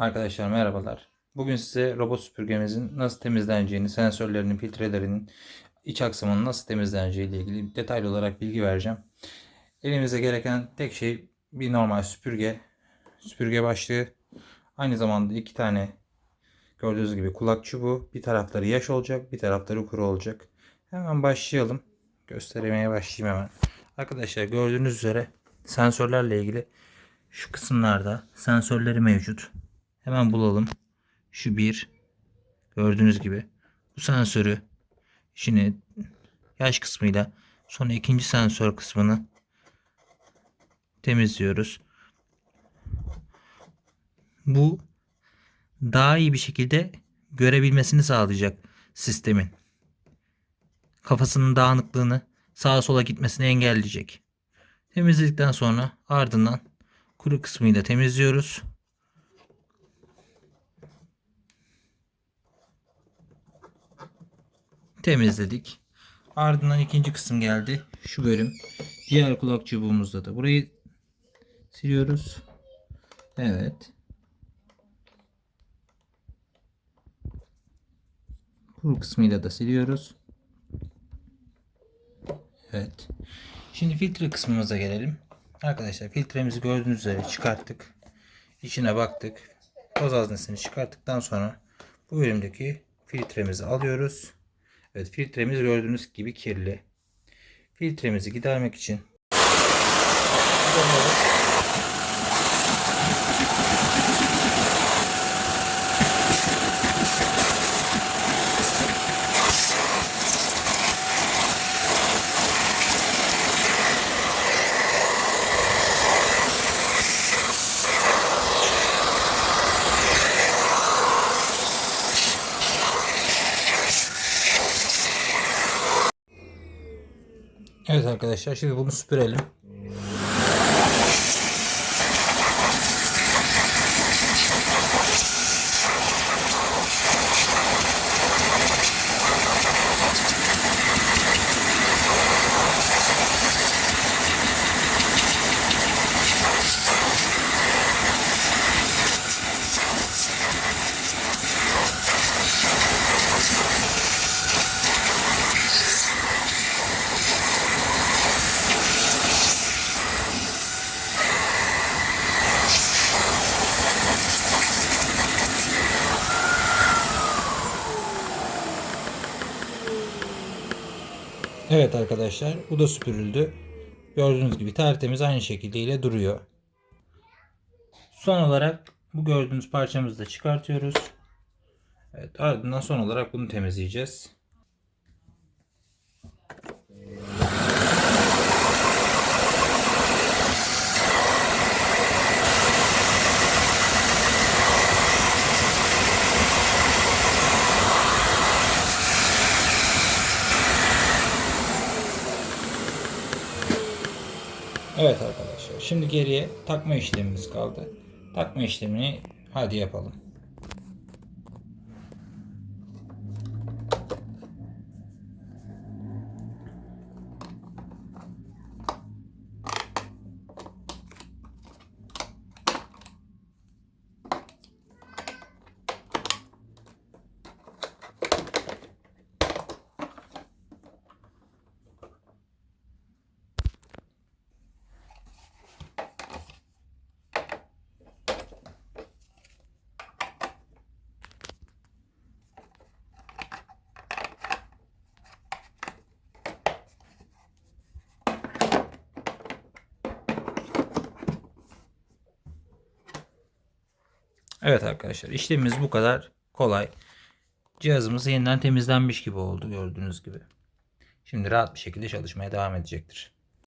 Arkadaşlar merhabalar. Bugün size robot süpürgemizin nasıl temizleneceğini, sensörlerinin, filtrelerinin, iç aksamının nasıl temizleneceği ile ilgili detaylı olarak bilgi vereceğim. Elimize gereken tek şey bir normal süpürge, süpürge başlığı. Aynı zamanda iki tane gördüğünüz gibi kulak çubuğu. Bir tarafları yaş olacak, bir tarafları kuru olacak. Hemen başlayalım. Göstermeye başlayayım hemen. Arkadaşlar gördüğünüz üzere sensörlerle ilgili şu kısımlarda sensörleri mevcut. Hemen bulalım. Şu bir. Gördüğünüz gibi. Bu sensörü şimdi yaş kısmıyla sonra ikinci sensör kısmını temizliyoruz. Bu daha iyi bir şekilde görebilmesini sağlayacak sistemin. Kafasının dağınıklığını sağa sola gitmesini engelleyecek. Temizledikten sonra ardından kuru kısmıyla temizliyoruz. Temizledik. Ardından ikinci kısım geldi. Şu bölüm. Diğer kulak çubuğumuzda da burayı siliyoruz. Evet. Kuru kısmıyla da siliyoruz. Evet. Şimdi filtre kısmımıza gelelim. Arkadaşlar filtremizi gördüğünüz üzere çıkarttık. İçine baktık. Toz haznesini çıkarttıktan sonra bu bölümdeki filtremizi alıyoruz. Evet filtremiz gördüğünüz gibi kirli. Filtremizi gidermek için Evet arkadaşlar şimdi bunu süpürelim. Evet arkadaşlar bu da süpürüldü. Gördüğünüz gibi tertemiz aynı şekilde ile duruyor. Son olarak bu gördüğünüz parçamızı da çıkartıyoruz. Evet ardından son olarak bunu temizleyeceğiz. Evet arkadaşlar şimdi geriye takma işlemimiz kaldı. Takma işlemini hadi yapalım. Evet arkadaşlar işlemimiz bu kadar kolay. Cihazımız yeniden temizlenmiş gibi oldu gördüğünüz gibi. Şimdi rahat bir şekilde çalışmaya devam edecektir.